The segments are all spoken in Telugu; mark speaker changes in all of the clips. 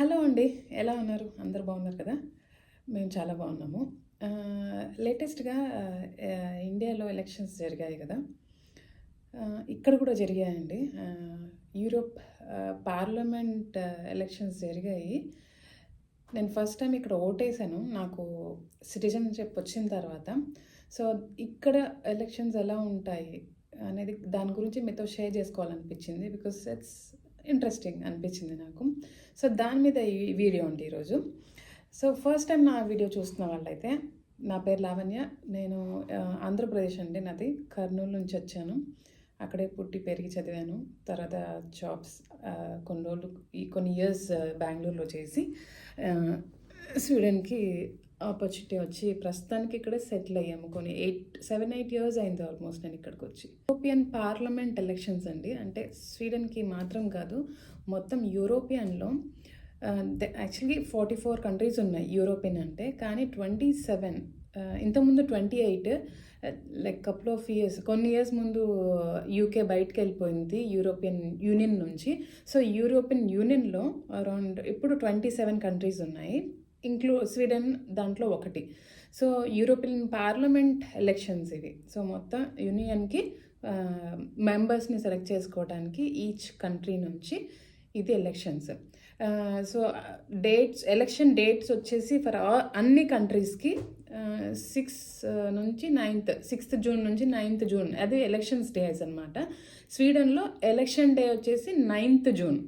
Speaker 1: హలో అండి. ఎలా ఉన్నారు? అందరు బాగున్నారు కదా? మేము చాలా బాగున్నాము. లేటెస్ట్గా ఇండియాలో ఎలక్షన్స్ జరిగాయి కదా? ఇక్కడ కూడా జరిగాయండి. యూరోప్ పార్లమెంట్ ఎలక్షన్స్ జరిగాయి. నేను ఫస్ట్ టైం ఇక్కడ ఓటేసాను. నాకు సిటిజన్షిప్ వచ్చిన తర్వాత. సో ఇక్కడ ఎలక్షన్స్ ఎలా ఉంటాయి అనేది దాని గురించి మీతో షేర్ చేసుకోవాలనిపించింది. బికాస్ ఇట్స్ ఇంట్రెస్టింగ్ అనిపించింది నాకు. సో దాని మీద ఈ వీడియో ఉంది ఈరోజు. సో ఫస్ట్ టైం నా వీడియో చూస్తున్న వాళ్ళైతే నా పేరు లావణ్య. నేను ఆంధ్రప్రదేశ్ అండి నాది. కర్నూలు నుంచి వచ్చాను. అక్కడే పుట్టి పెరిగి చదివాను. తర్వాత జాబ్స్ కొన్ని రోజులు ఈ కొన్ని ఇయర్స్ బెంగళూరులో చేసి స్వీడన్కి ఆపర్చునిటీ వచ్చి ప్రస్తుతానికి ఇక్కడ సెటిల్ అయ్యాము. కొన్ని ఎయిట్ సెవెన్ ఎయిట్ ఇయర్స్ అయింది ఆల్మోస్ట్ నేను ఇక్కడికి వచ్చి. యూరోపియన్ పార్లమెంట్ ఎలక్షన్స్ అండి. అంటే స్వీడన్కి మాత్రం కాదు మొత్తం యూరోపియన్లో యాక్చువల్లీ ఫార్టీ ఫోర్ కంట్రీస్ ఉన్నాయి యూరోపియన్ అంటే. కానీ ట్వంటీ సెవెన్ ఇంతకుముందు twenty eight like couple of years కొన్ని ఇయర్స్ ముందు యూకే బయటకు వెళ్ళిపోయింది యూరోపియన్ యూనియన్ నుంచి. సో యూరోపియన్ యూనియన్లో అరౌండ్ ఇప్పుడు ట్వంటీ సెవెన్ కంట్రీస్ ఉన్నాయి. ఇంక్లూ స్వీడన్ దాంట్లో ఒకటి. సో యూరోపియన్ పార్లమెంట్ ఎలక్షన్స్ ఇవి. సో మొత్తం యూనియన్కి మెంబర్స్ని సెలెక్ట్ చేసుకోవడానికి ఈచ్ కంట్రీ నుంచి ఇది elections. So dates election dates వచ్చేసి ఫర్ అన్ని కంట్రీస్కి సిక్స్ నుంచి నైన్త్ సిక్స్త్ జూన్ నుంచి నైన్త్ జూన్ అది ఎలక్షన్స్ డేస్ అనమాట స్వీడన్లో ఎలక్షన్ డే వచ్చేసి నైన్త్ జూన్.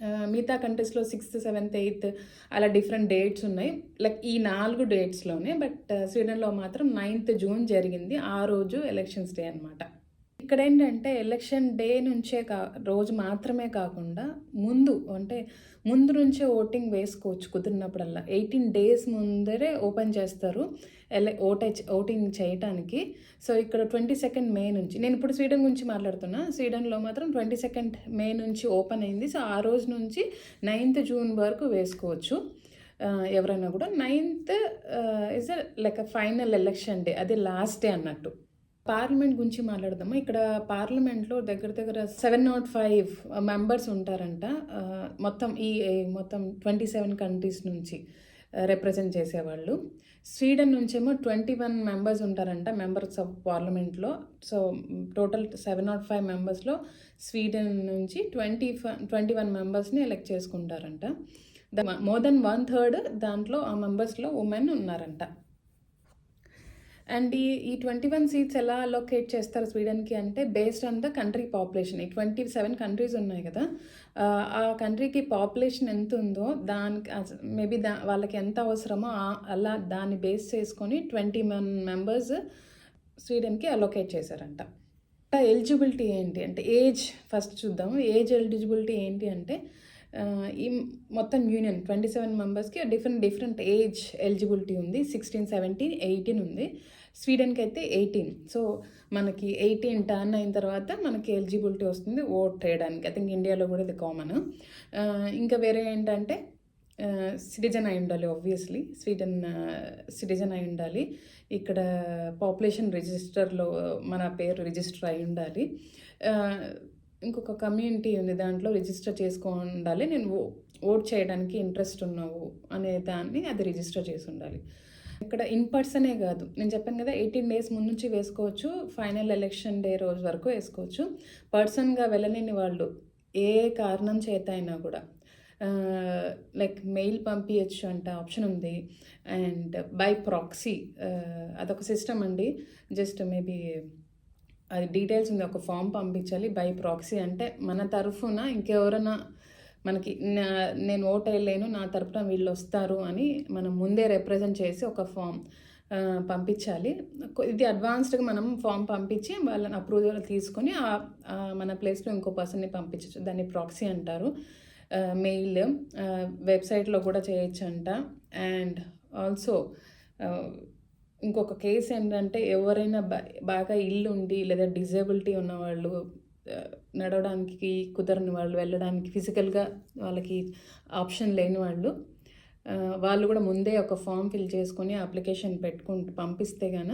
Speaker 1: మిగతా కంట్రీస్లో సిక్స్త్ సెవెంత్ ఎయిత్ అలా డిఫరెంట్ డేట్స్ ఉన్నాయి. లైక్ ఈ నాలుగు డేట్స్లోనే బట్ స్వీడన్లో మాత్రం నైన్త్ జూన్ జరిగింది. ఆ రోజు ఎలక్షన్స్ డే అనమాట ఇక్కడ ఏంటంటే ఎలక్షన్ డే నుంచే కా రోజు మాత్రమే కాకుండా ముందు అంటే ముందు నుంచే ఓటింగ్ వేసుకోవచ్చు కుదిరినప్పుడల్లా. ఎయిటీన్ డేస్ ముందరే ఓపెన్ చేస్తారు ఎల ఓటే ఓటింగ్ చేయటానికి. సో ఇక్కడ ట్వంటీ సెకండ్ మే నుంచి నేను ఇప్పుడు స్వీడన్ గురించి మాట్లాడుతున్నా. స్వీడన్లో మాత్రం ట్వంటీ సెకండ్ మే నుంచి ఓపెన్ అయింది. సో ఆ రోజు నుంచి నైన్త్ జూన్ వరకు వేసుకోవచ్చు. ఎవరైనా కూడా ninth is like final election day అది లాస్ట్ డే అన్నట్టు. పార్లమెంట్ గురించి మాట్లాడదామా? ఇక్కడ పార్లమెంట్లో దగ్గర దగ్గర సెవెన్ నాట్ ఫైవ్ మెంబర్స్ ఉంటారంట. మొత్తం ఈ ఈ మొత్తం ట్వంటీ సెవెన్ కంట్రీస్ నుంచి రిప్రజెంట్ చేసేవాళ్ళు. స్వీడన్ నుంచేమో ట్వంటీ వన్ మెంబర్స్ ఉంటారంట మెంబర్స్ ఆఫ్ పార్లమెంట్లో. So total seven naught five మెంబర్స్లో స్వీడన్ నుంచి ట్వంటీ ట్వంటీ వన్ మెంబర్స్ని ఎలెక్ట్ చేసుకుంటారంట. మోర్ దెన్ వన్ థర్డ్ దాంట్లో ఆ మెంబర్స్లో ఉమెన్ ఉన్నారంట. అండ్ ఈ ఈ ట్వంటీ వన్ సీట్స్ ఎలా అలోకేట్ చేస్తారు స్వీడన్కి అంటే based on the country population ఈ ట్వంటీ సెవెన్ కంట్రీస్ ఉన్నాయి కదా. ఆ, కంట్రీకి పాపులేషన్ ఎంత ఉందో దానికి మేబీ దా వాళ్ళకి ఎంత అవసరమో అలా దాన్ని బేస్ చేసుకొని ట్వంటీ వన్ మెంబర్స్ స్వీడన్కి అలోకేట్ చేశారంట. ఎలిజిబిలిటీ ఏంటి అంటే ఏజ్ ఫస్ట్ చూద్దాము. ఏజ్ ఎలిజిబిలిటీ ఏంటి అంటే ఈ మొత్తం యూనియన్ ట్వంటీ సెవెన్ మెంబర్స్కి డిఫరెంట్ డిఫరెంట్ ఏజ్ ఎలిజిబిలిటీ ఉంది. సిక్స్టీన్ సెవెంటీన్ ఎయిటీన్ ఉంది. స్వీడన్కి అయితే ఎయిటీన్ సో మనకి ఎయిటీన్ టర్న్ అయిన తర్వాత మనకి ఎలిజిబిలిటీ వస్తుంది ఓట్ చేయడానికి. ఐ థింక్ ఇండియాలో కూడా ఇది కామన్ ఇంకా వేరే ఏంటంటే సిటిజన్ అయి ఉండాలి ఆబ్వియస్లీ స్వీడన్ సిటిజన్ అయి ఉండాలి. ఇక్కడ పాపులేషన్ రిజిస్టర్లో మన పేరు రిజిస్టర్ అయి ఉండాలి. ఇంకొక కమ్యూనిటీ ఉంది దాంట్లో రిజిస్టర్ చేసుకో ఉండాలి నేను ఓట్ చేయడానికి ఇంట్రెస్ట్ ఉన్నావు అనే దాన్ని అది రిజిస్టర్ చేసి ఉండాలి ఇక్కడ ఇన్ పర్సనే కాదు. నేను చెప్పాను కదా ఎయిటీన్ డేస్ ముందు నుంచి వేసుకోవచ్చు ఫైనల్ ఎలక్షన్ డే రోజు వరకు వేసుకోవచ్చు. పర్సన్గా వెళ్ళలేని వాళ్ళు ఏ కారణం చేత అయినా కూడా లైక్ మెయిల్ పంపించచ్చు అంట ఆప్షన్ ఉంది. అండ్ బై ప్రాక్సీ అదొక సిస్టమ్ అండి. జస్ట్ మేబీ అది డీటెయిల్స్ ఉంది. ఒక ఫామ్ పంపించాలి. బై ప్రాక్సీ అంటే మన తరఫున ఇంకెవరైనా మనకి నేను ఓట్ వేయలేను నా తరఫున వీళ్ళు వస్తారు అని మనం ముందే రిప్రజెంట్ చేసి ఒక ఫామ్ పంపించాలి. ఇది అడ్వాన్స్డ్గా మనం ఫామ్ పంపించి వాళ్ళని అప్రూవల్ తీసుకొని మన ప్లేస్లో ఇంకో పర్సన్ని పంపించచ్చు. దాన్ని ప్రాక్సీ అంటారు. మెయిల్ వెబ్సైట్లో కూడా చేయొచ్చు అంట అండ్ ఆల్సో ఇంకొక కేసు ఏంటంటే ఎవరైనా బా- బాగా ఇల్లు ఉండి లేదా డిజేబిలిటీ ఉన్నవాళ్ళు వాళ్ళు నడవడానికి కుదరని వాళ్ళు వెళ్ళడానికి ఫిజికల్గా వాళ్ళకి ఆప్షన్ లేని వాళ్ళు వాళ్ళు కూడా ముందే ఒక ఫామ్ ఫిల్ చేసుకొని అప్లికేషన్ పెట్టుకుంటూ పంపిస్తే గాన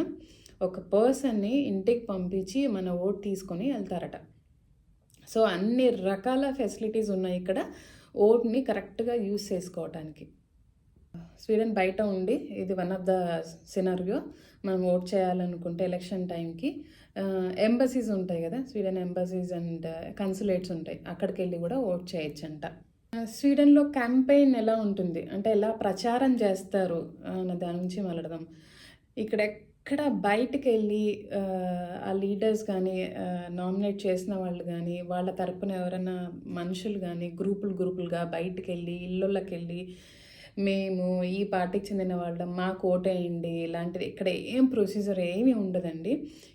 Speaker 1: ఒక పర్సన్ని ఇంటికి పంపించి మన ఓట్ తీసుకొని వెళ్తారట. సో అన్ని రకాల ఫెసిలిటీస్ ఉన్నాయి ఇక్కడ ఓట్ని కరెక్ట్గా యూస్ చేసుకోవటానికి. స్వీడన్ బయట ఉండి ఇది వన్ ఆఫ్ ద సినారియో మనం ఓట్ చేయాలనుకుంటే ఎలక్షన్ టైంకి ఎంబసీస్ ఉంటాయి కదా స్వీడన్ ఎంబసీస్ అండ్ కన్సులేట్స్ ఉంటాయి. అక్కడికి వెళ్ళి కూడా ఓట్ చేయొచ్చు అంట స్వీడన్లో క్యాంపెయిన్ ఎలా ఉంటుంది? అంటే ఎలా ప్రచారం చేస్తారు? అన్న దాని నుంచి మాట్లాడదాం. ఇక్కడ ఎక్కడ బయటకు వెళ్ళి ఆ, లీడర్స్ కానీ నామినేట్ చేసిన వాళ్ళు కానీ వాళ్ళ తరపున ఎవరైనా మనుషులు కానీ గ్రూపులు గ్రూపులుగా బయటకు వెళ్ళి ఇళ్ళకి వెళ్ళి మేము ఈ పార్టీకి చెందిన వాళ్ళం మాకు ఓటేయండి ఇలాంటిది ఇక్కడ ఏం ప్రొసీజర్ ఏమీ ఉండదండి.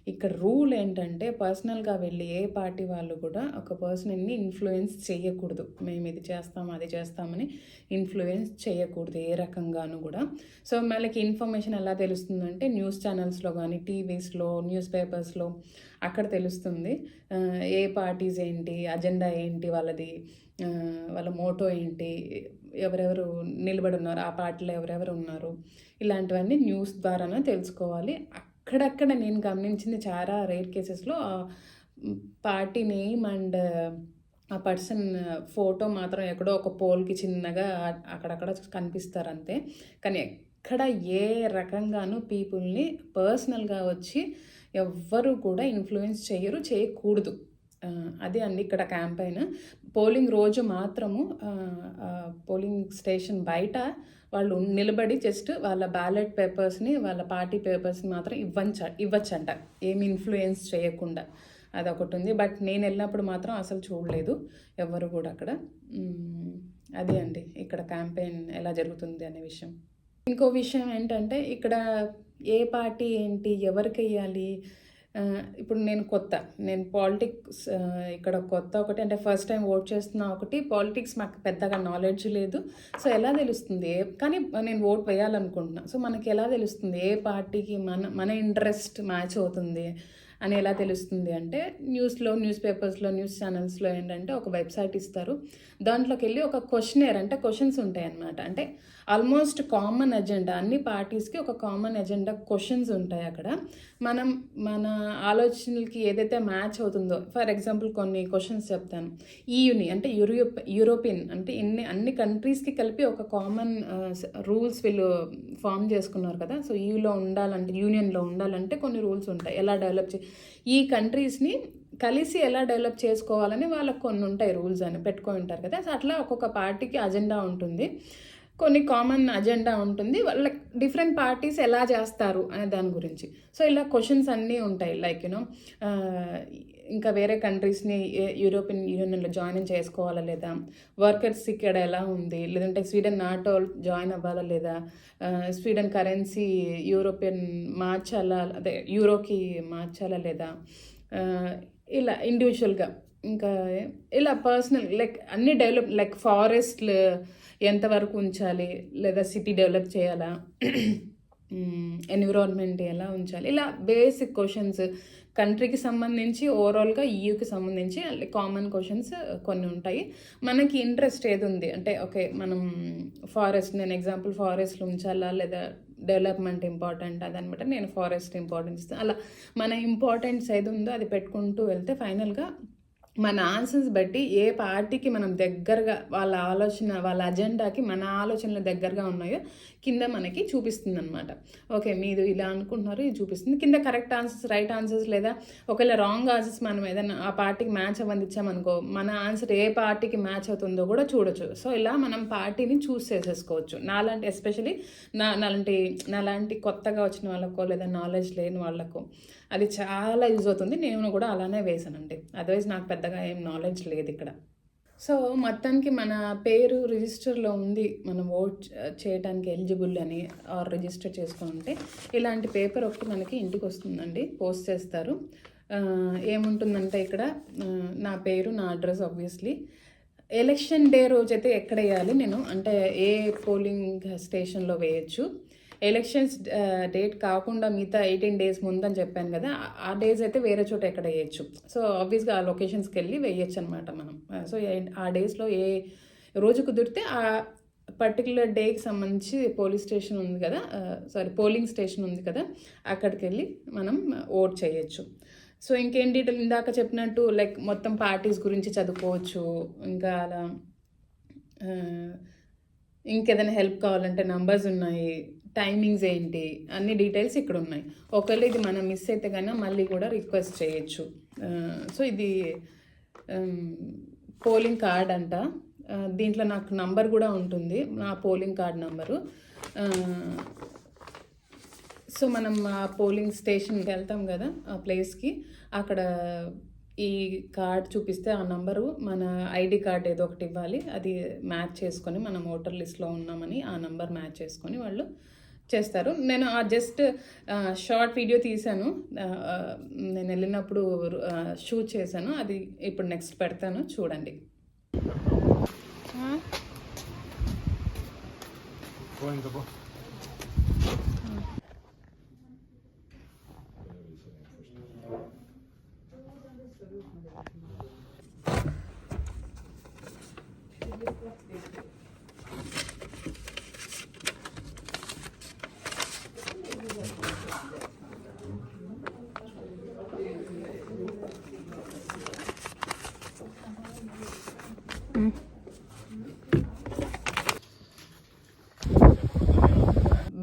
Speaker 1: ఇక్కడ రూల్ ఏంటంటే పర్సనల్గా వెళ్ళి ఏ పార్టీ వాళ్ళు కూడా ఒక పర్సన్ని ఇన్ఫ్లుయెన్స్ చేయకూడదు. మేము ఇది చేస్తాం అది చేస్తామని ఇన్ఫ్లుయెన్స్ చేయకూడదు ఏ రకంగానూ కూడా. సో మనకి ఇన్ఫర్మేషన్ ఎలా తెలుస్తుందంటే న్యూస్ ఛానల్స్లో కానీ టీవీస్లో న్యూస్ పేపర్స్లో అక్కడ తెలుస్తుంది. ఏ పార్టీస్ ఏంటి అజెండా ఏంటి వాళ్ళది వాళ్ళ మోటో ఏంటి ఎవరెవరు నిలబడి ఉన్నారు ఆ పార్టీలో ఎవరెవరు ఉన్నారు ఇలాంటివన్నీ న్యూస్ ద్వారానే తెలుసుకోవాలి. అక్కడక్కడ నేను గమనించింది చాలా రేర్ కేసెస్లో పార్టీ నేమ్ అండ్ ఆ పర్సన్ ఫోటో మాత్రం ఎక్కడో ఒక పోల్కి చిన్నగా అక్కడక్కడ కనిపిస్తారు అంతే కానీ ఎక్కడ ఏ రకంగానూ పీపుల్ని పర్సనల్గా వచ్చి ఎవ్వరు కూడా ఇన్ఫ్లుయెన్స్ చేయరు చేయకూడదు. అదే అండి ఇక్కడ క్యాంపెయిన్ పోలింగ్ రోజు మాత్రము పోలింగ్ స్టేషన్ బయట వాళ్ళు నిలబడి జస్ట్ వాళ్ళ బ్యాలెట్ పేపర్స్ని వాళ్ళ పార్టీ పేపర్స్ని మాత్రం ఇవ్వంచ ఇవ్వచ్చంట. ఏమి ఇన్ఫ్లుయెన్స్ చేయకుండా అదొకటి ఉంది. బట్ నేను వెళ్ళినప్పుడు మాత్రం అసలు చూడలేదు ఎవరు కూడా అక్కడ. అదే అండి ఇక్కడ క్యాంపెయిన్ ఎలా జరుగుతుంది అనే విషయం. ఇంకో విషయం ఏంటంటే ఇక్కడ ఏ పార్టీ ఏంటి ఎవరికి వేయాలి ఇప్పుడు నేను కొత్త. నేను పాలిటిక్స్ ఇక్కడ కొత్త ఒకటి అంటే ఫస్ట్ టైం ఓట్ చేస్తున్నా ఒకటి. పాలిటిక్స్ మాకు పెద్దగా నాలెడ్జ్ లేదు. సో ఎలా తెలుస్తుంది? కానీ నేను ఓట్ వేయాలనుకుంటున్నా. సో మనకి ఎలా తెలుస్తుంది? ఏ పార్టీకి మన మన ఇంట్రెస్ట్ మ్యాచ్ అవుతుంది అని ఎలా తెలుస్తుంది అంటే న్యూస్లో న్యూస్ పేపర్స్లో న్యూస్ ఛానల్స్లో ఏంటంటే ఒక వెబ్సైట్ ఇస్తారు. దాంట్లోకి వెళ్ళి ఒక క్వశ్చనేర్ అంటే క్వశ్చన్స్ ఉంటాయి అన్నమాట అంటే ఆల్మోస్ట్ కామన్ ఎజెండా. అన్ని పార్టీస్కి ఒక కామన్ ఎజెండా క్వశ్చన్స్ ఉంటాయి అక్కడ. మనం మన ఆలోచనలకి ఏదైతే మ్యాచ్ అవుతుందో ఫర్ ఎగ్జాంపుల్ కొన్ని క్వశ్చన్స్ చెప్తాను. ఈయుని అంటే యూరోప్ యూరోపియన్ అంటే ఇన్ని అన్ని కంట్రీస్కి కలిపి ఒక కామన్ రూల్స్ వీళ్ళు ఫామ్ చేసుకున్నారు కదా. సో ఈయూలో ఉండాలంటే యూనియన్లో ఉండాలంటే కొన్ని రూల్స్ ఉంటాయి. ఎలా డెవలప్ చే ఈ కంట్రీస్ని కలిసి ఎలా డెవలప్ చేసుకోవాలని వాళ్ళకి కొన్ని ఉంటాయి రూల్స్ అని పెట్టుకొని ఉంటారు కదా. సో అట్లా ఒక్కొక్క పార్టీకి అజెండా ఉంటుంది. కొన్ని కామన్ అజెండా ఉంటుంది. వాళ్ళ డిఫరెంట్ పార్టీస్ ఎలా చేస్తారు అనే దాని గురించి. సో ఇలా క్వశ్చన్స్ అన్నీ ఉంటాయి. లైక్ యూనో uh, ఇంకా వేరే కంట్రీస్ని యూరోపియన్ యూనియన్లో జాయిన్ చేసుకోవాలా లేదా? వర్కర్స్ ఇక్కడ ఎలా ఉంది? లేదంటే స్వీడన్ నాటో జాయిన్ అవ్వాలా లేదా? స్వీడన్ కరెన్సీ యూరోపియన్ మార్చాలా? అదే యూరోకి మార్చాలా లేదా? Uh, ఇలా ఇండివిజువల్గా ఇంకా ఇలా పర్సనల్ లైక్ అన్ని డెవలప్ లైక్ ఫారెస్ట్లు ఎంతవరకు ఉంచాలి? లేదా సిటీ డెవలప్ చేయాలా? ఎన్విరాన్మెంట్ ఎలా ఉంచాలి? ఇలా బేసిక్ క్వశ్చన్స్ కంట్రీకి సంబంధించి ఓవరాల్గా ఈయూకి సంబంధించి కామన్ క్వశ్చన్స్ కొన్ని ఉంటాయి. మనకి ఇంట్రెస్ట్ ఏది ఉంది? అంటే ఓకే మనం ఫారెస్ట్ నేను ఎగ్జాంపుల్ ఫారెస్ట్లో ఉంచాలా? లేదా డెవలప్మెంట్ ఇంపార్టెంట్ అదనమాట నేను ఫారెస్ట్ ఇంపార్టెన్స్ ఇస్తాను అలా మన ఇంపార్టెన్స్ ఏది ఉందో అది పెట్టుకుంటూ వెళ్తే ఫైనల్గా మన ఆన్సర్స్ బట్టి ఏ పార్టీకి మనం దగ్గరగా వాళ్ళ ఆలోచన వాళ్ళ అజెండాకి మన ఆలోచనలు దగ్గరగా ఉన్నాయో కింద మనకి చూపిస్తుంది అనమాట ఓకే మీరు ఇలా అనుకుంటున్నారు ఇది చూపిస్తుంది. కింద కరెక్ట్ ఆన్సర్స్ రైట్ ఆన్సర్స్ లేదా ఒకవేళ రాంగ్ ఆన్సర్స్ మనం ఏదైనా ఆ పార్టీకి మ్యాచ్ అవ్వంది ఇచ్చామనుకో మన ఆన్సర్ ఏ పార్టీకి మ్యాచ్ అవుతుందో కూడా చూడొచ్చు. సో ఇలా మనం పార్టీని చూస్ చేసేసుకోవచ్చు. నాలాంటి ఎస్పెషలీ నా నాలాంటి నాలాంటి కొత్తగా వచ్చిన వాళ్ళకో లేదా నాలెడ్జ్ లేని వాళ్ళకో అది చాలా యూజ్ అవుతుంది. నేను కూడా అలానే వేసానండి. అదర్వైజ్ నాకు పెద్దగా ఏం నాలెడ్జ్ లేదు ఇక్కడ. సో మొత్తానికి మన పేరు రిజిస్టర్లో ఉంది. మనం ఓట్ చేయడానికి ఎలిజిబుల్ అని ఆర్ రిజిస్టర్ చేసుకొని ఉంటే ఇలాంటి పేపర్ ఒకటి మనకి ఇంటికి వస్తుందండి పోస్ట్ చేస్తారు. ఏముంటుందంటే ఇక్కడ నా పేరు నా అడ్రస్ ఆబ్వియస్లీ ఎలక్షన్ డే రోజైతే ఎక్కడ వేయాలి? నేను అంటే ఏ పోలింగ్ స్టేషన్లో వేయచ్చు? ఎలక్షన్స్ డేట్ uh, కాకుండా మిగతా ఎయిటీన్ డేస్ ముందని చెప్పాను కదా ఆ- డేస్ అయితే వేరే చోట ఎక్కడ వేయచ్చు. సో ఆబ్వియస్గా ఆ లొకేషన్స్కి వెళ్ళి వేయచ్చు అనమాట మనం. Uh, సో ఆ డేస్లో ఏ రోజు కుదిరితే ఆ పర్టికులర్ డేకి సంబంధించి పోలీస్ స్టేషన్ ఉంది కదా సారీ పోలింగ్ స్టేషన్ ఉంది కదా అక్కడికి వెళ్ళి మనం ఓట్ చేయొచ్చు. సో ఇంకేం డీటెయిల్ ఇందాక చెప్పినట్టు లైక్ మొత్తం పార్టీస్ గురించి చదువుకోవచ్చు ఇంకా అలా uh, ఇంకేదైనా హెల్ప్ కావాలంటే నంబర్స్ ఉన్నాయి టైమింగ్స్ ఏంటి? అన్ని డీటెయిల్స్ ఇక్కడ ఉన్నాయి ఒకవేళ ఇది మనం మిస్ అయితే కన్నా మళ్ళీ కూడా రిక్వెస్ట్ చేయొచ్చు. సో ఇది పోలింగ్ కార్డ్ అంట. దీంట్లో నాకు నంబర్ కూడా ఉంటుంది. నా పోలింగ్ కార్డ్ నంబరు సో మనం ఆ పోలింగ్ స్టేషన్కి వెళ్తాం కదా ఆ ప్లేస్కి అక్కడ ఈ కార్డ్ చూపిస్తే ఆ నంబరు మన ఐడి కార్డ్ ఏదో ఒకటి ఇవ్వాలి. అది మ్యాచ్ చేసుకొని మనం ఓటర్ లిస్ట్లో ఉన్నామని ఆ నంబర్ మ్యాచ్ చేసుకొని వాళ్ళు చేస్తారు. నేను ఆ జస్ట్ షార్ట్ వీడియో తీశాను. నేను వెళ్ళినప్పుడు షూట్ చేశాను. అది ఇప్పుడు నెక్స్ట్ పెడతాను. చూడండి.
Speaker 2: Going to go.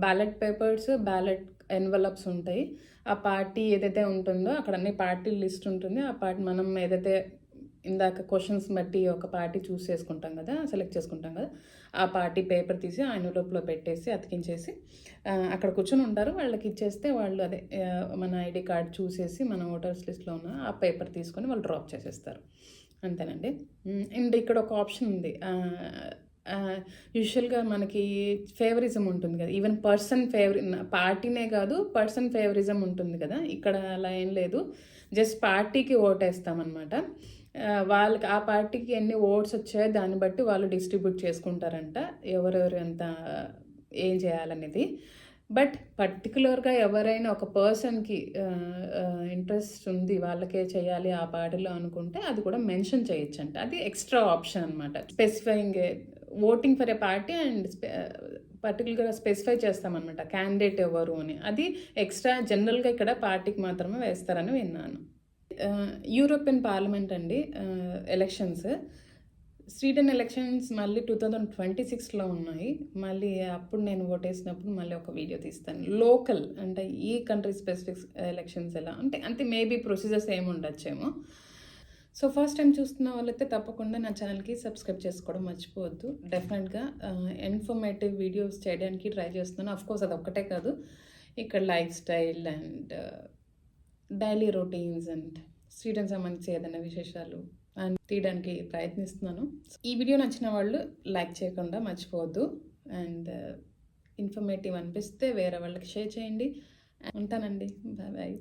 Speaker 1: Ballot papers ballot envelopes ఉంటాయి. ఆ పార్టీ ఏదైతే ఉంటుందో అక్కడ అన్ని పార్టీ లిస్ట్ ఉంటుంది. ఆ పార్టీ మనం ఏదైతే ఇందాక క్వశ్చన్స్ బట్టి ఒక పార్టీ చూస్ చేసుకుంటాం కదా సెలెక్ట్ చేసుకుంటాం కదా ఆ పార్టీ పేపర్ తీసి ఆ ఎన్వలప్లో పెట్టేసి అతికించేసి అక్కడ కూర్చొని ఉంటారు. వాళ్ళకి ఇచ్చేస్తే వాళ్ళు అదే మన ఐడి కార్డ్ చూసేసి మన ఓటర్స్ లిస్ట్లో ఉన్న ఆ పేపర్ తీసుకొని వాళ్ళు డ్రాప్ చేసేస్తారు. అంతేనండి. అండ్ ఇక్కడ ఒక ఆప్షన్ ఉంది. యూజువల్గా మనకి ఫేవరిజం ఉంటుంది కదా. ఈవెన్ పర్సన్ ఫేవరి పార్టీనే కాదు పర్సన్ ఫేవరిజం ఉంటుంది కదా. ఇక్కడ అలా ఏం లేదు. జస్ట్ పార్టీకి ఓటేస్తామన్నమాట. వాళ్ళకి ఆ పార్టీకి ఎన్ని ఓట్స్ వచ్చాయో దాన్ని బట్టి వాళ్ళు డిస్ట్రిబ్యూట్ చేసుకుంటారంట. ఎవరెవరు ఎంత ఏం చేయాలనేది. బట్ పర్టికులర్గా ఎవరైనా ఒక పర్సన్కి ఇంట్రెస్ట్ ఉంది వాళ్ళకే చేయాలి ఆ పాటలో అనుకుంటే అది కూడా మెన్షన్ చేయొచ్చంట. అది ఎక్స్ట్రా ఆప్షన్ అనమాట specifying voting for a party and పర్టికులర్గా స్పెసిఫై చేస్తామన్నమాట. క్యాండిడేట్ ఎవరు అని. అది ఎక్స్ట్రా జనరల్గా ఇక్కడ పార్టీకి మాత్రమే వేస్తారని విన్నాను. యూరోపియన్ పార్లమెంట్ అండి ఎలక్షన్స్. స్వీడన్ ఎలక్షన్స్ మళ్ళీ టూ థౌజండ్ ట్వంటీ సిక్స్లో ఉన్నాయి. మళ్ళీ అప్పుడు నేను ఓటేసినప్పుడు మళ్ళీ ఒక వీడియో తీస్తాను. లోకల్ అంటే ఈ కంట్రీ స్పెసిఫిక్ ఎలక్షన్స్ ఎలా? అంటే అంటే మేబీ ప్రొసీజర్స్ ఏమి ఉండొచ్చేమో. సో ఫస్ట్ టైం చూస్తున్న వాళ్ళైతే తప్పకుండా నా ఛానల్కి సబ్స్క్రైబ్ చేసుకోవడం మర్చిపోవద్దు. డెఫినెట్గా ఇన్ఫర్మేటివ్ వీడియోస్ చేయడానికి ట్రై చేస్తున్నాను. అఫ్ కోర్స్ అది ఒక్కటే కాదు. ఇక్కడ life style and daily routines and Sweden సంబంధించి ఏదైనా విశేషాలు? అండ్ తీయడానికి ప్రయత్నిస్తున్నాను. ఈ వీడియో నచ్చిన వాళ్ళు లైక్ చేయకుండా మర్చిపోవద్దు. అండ్ uh, ఇన్ఫర్మేటివ్ అనిపిస్తే వేరే వాళ్ళకి షేర్ చేయండి. ఉంటానండి. Bye bye.